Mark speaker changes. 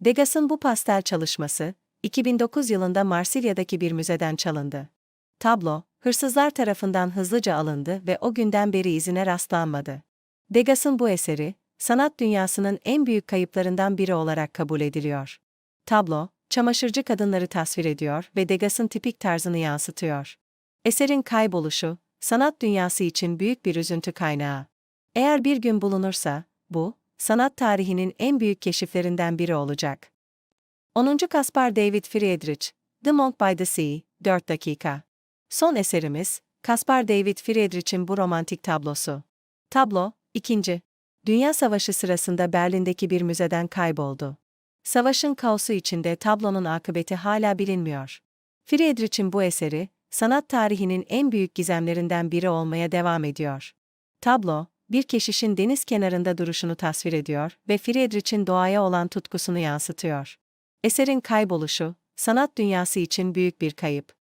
Speaker 1: Degas'ın bu pastel çalışması, 2009 yılında Marsilya'daki bir müzeden çalındı. Tablo, hırsızlar tarafından hızlıca alındı ve o günden beri izine rastlanmadı. Degas'ın bu eseri, sanat dünyasının en büyük kayıplarından biri olarak kabul ediliyor. Tablo, çamaşırcı kadınları tasvir ediyor ve Degas'ın tipik tarzını yansıtıyor. Eserin kayboluşu, sanat dünyası için büyük bir üzüntü kaynağı. Eğer bir gün bulunursa, bu, sanat tarihinin en büyük keşiflerinden biri olacak. 10. Caspar David Friedrich, The Monk by the Sea, 4 dakika. Son eserimiz, Caspar David Friedrich'in bu romantik tablosu. Tablo, 2. Dünya Savaşı sırasında Berlin'deki bir müzeden kayboldu. Savaşın kaosu içinde tablonun akıbeti hala bilinmiyor. Friedrich'in bu eseri, sanat tarihinin en büyük gizemlerinden biri olmaya devam ediyor. Tablo, bir keşişin deniz kenarında duruşunu tasvir ediyor ve Friedrich'in doğaya olan tutkusunu yansıtıyor. Eserin kayboluşu, sanat dünyası için büyük bir kayıp.